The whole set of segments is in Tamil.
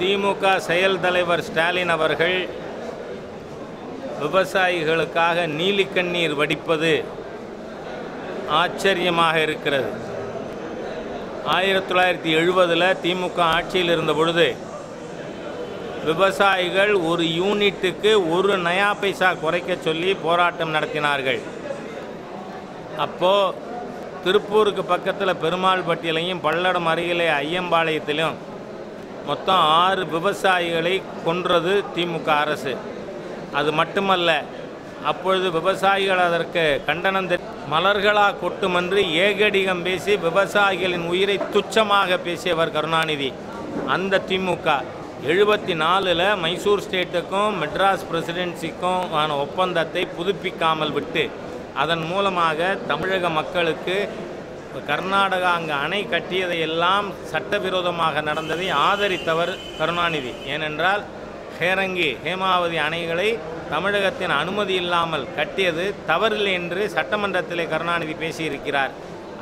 திமுக செயல் தலைவர் ஸ்டாலின் அவர்கள் விவசாயிகளுக்காக நீலிக்கண்ணீர் வடிப்பது ஆச்சரியமாக இருக்கிறது. ஆயிரத்தி தொள்ளாயிரத்தி எழுபதில் திமுக ஆட்சியில் இருந்த பொழுது விவசாயிகள் ஒரு யூனிட்டுக்கு ஒரு நயா பைசா குறைக்க சொல்லி போராட்டம் நடத்தினார்கள். அப்போது திருப்பூருக்கு பக்கத்தில் பெருமாள்பட்டியிலையும் பல்லடம் அருகிலே ஐயம்பாளையத்திலும் மொத்தம் ஆறு விவசாயிகளை கொன்றது திமுக அரசு. அது மட்டுமல்ல அப்பொழுது விவசாயிகள் அதற்கு கண்டனம் தெரி- மலர்களா கொட்டுமன்று ஏகடிகம் பேசி விவசாயிகளின் உயிரை துச்சமாக பேசியவர் கருணாநிதி. அந்த திமுக எழுபத்தி நாலில் மைசூர் ஸ்டேட்டுக்கும் மெட்ராஸ் பிரசிடென்சிக்கும் ஆன ஒப்பந்தத்தை புதுப்பிக்காமல் விட்டு அதன் மூலமாக தமிழக மக்களுக்கு கர்நாடகா அங்கு அணை கட்டியதையெல்லாம் சட்டவிரோதமாக நடந்ததை ஆதரித்தவர் கருணாநிதி. ஏனென்றால் ஹேரங்கி ஹேமாவதி அணைகளை தமிழகத்தின் அனுமதி இல்லாமல் கட்டியது தவறில்லை என்று சட்டமன்றத்திலே கருணாநிதி பேசியிருக்கிறார்.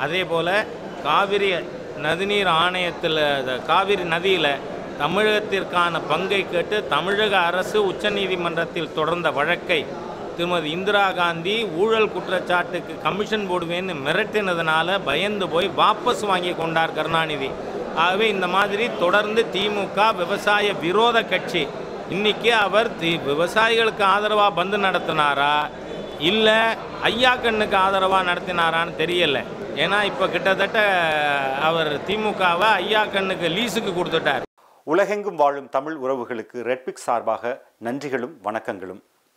அதே போல காவிரி நதிநீர் ஆணையத்தில் காவிரி நதியில் தமிழகத்திற்கான பங்கை கேட்டு தமிழக அரசு உச்சநீதிமன்றத்தில் தொடர்ந்த வழக்கை திருமதி இந்திரா காந்தி ஊழல் குற்றச்சாட்டுக்கு கமிஷன் போடுவேன்னு மிரட்டினதுனால பயந்து போய் வாபஸ் வாங்கி கொண்டார் கருணாநிதி. ஆகவே இந்த மாதிரி தொடர்ந்து திமுக விவசாய விரோத கட்சி. இன்னைக்கு அவர் தி விவசாயிகளுக்கு ஆதரவாக பந்து நடத்தினாரா? இல்லை ஐயா கண்ணுக்கு ஆதரவாக நடத்தினாரான்னு தெரியலை. ஏன்னா இப்போ கிட்டத்தட்ட அவர் திமுகவை ஐயா கண்ணுக்கு லீஸுக்கு கொடுத்துட்டார். உலகெங்கும் வாழும் தமிழ் உறவுகளுக்கு ரெட்பிக் சார்பாக நன்றிகளும் வணக்கங்களும்.